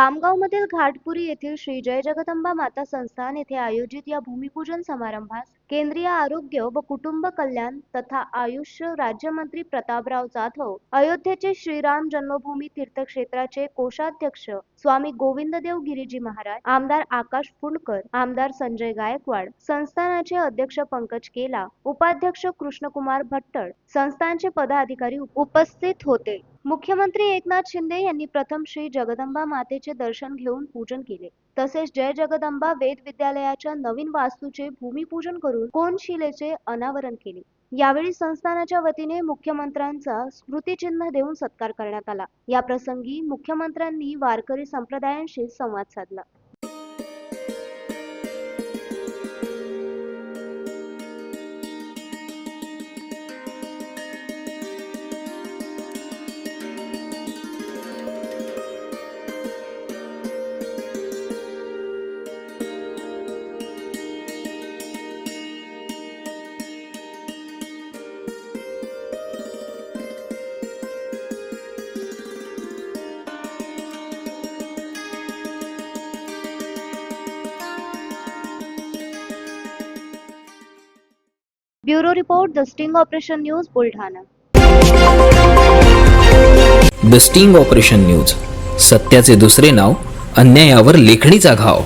खामगावमधील घाटपुरी येथील श्री जय जगदंबा माता संस्थान येथे आयोजित या भूमिपूजन समारंभास केंद्रीय आरोग्य व कुटुंब कल्याण तथा आयुष राज्यमंत्री प्रतापराव जाधव अयोध्येचे श्रीराम जन्मभूमी तीर्थक्षेत्राचे कोषाध्यक्ष स्वामी गोविंददेव गिरीजी महाराज आमदार आकाश फुंडकर आमदार संजय गायकवाड संस्थानाचे अध्यक्ष पंकज केला उपाध्यक्ष कृष्णकुमार भट्टळ संस्थानचे पदाधिकारी उपस्थित होते. मुख्यमंत्री एकनाथ शिंदे यांनी प्रथम श्री जगदंबा मातेचे दर्शन घेऊन पूजन केले. तसेच जय जगदंबा वेद विद्यालयाच्या नवीन वास्तूचे भूमिपूजन करून कोनशिलेचे अनावरण केले. यावेळी संस्थानाच्या वतीने मुख्यमंत्र्यांचा स्मृतिचिन्ह देऊन सत्कार करण्यात आला. या प्रसंगी मुख्यमंत्र्यांनी वारकरी संप्रदायांशी संवाद साधला. Bureau report the sting operation news Buldhana. The sting operation news. सत्याचे दुसरे नाव अन्यायावर लेखणीचा घाव.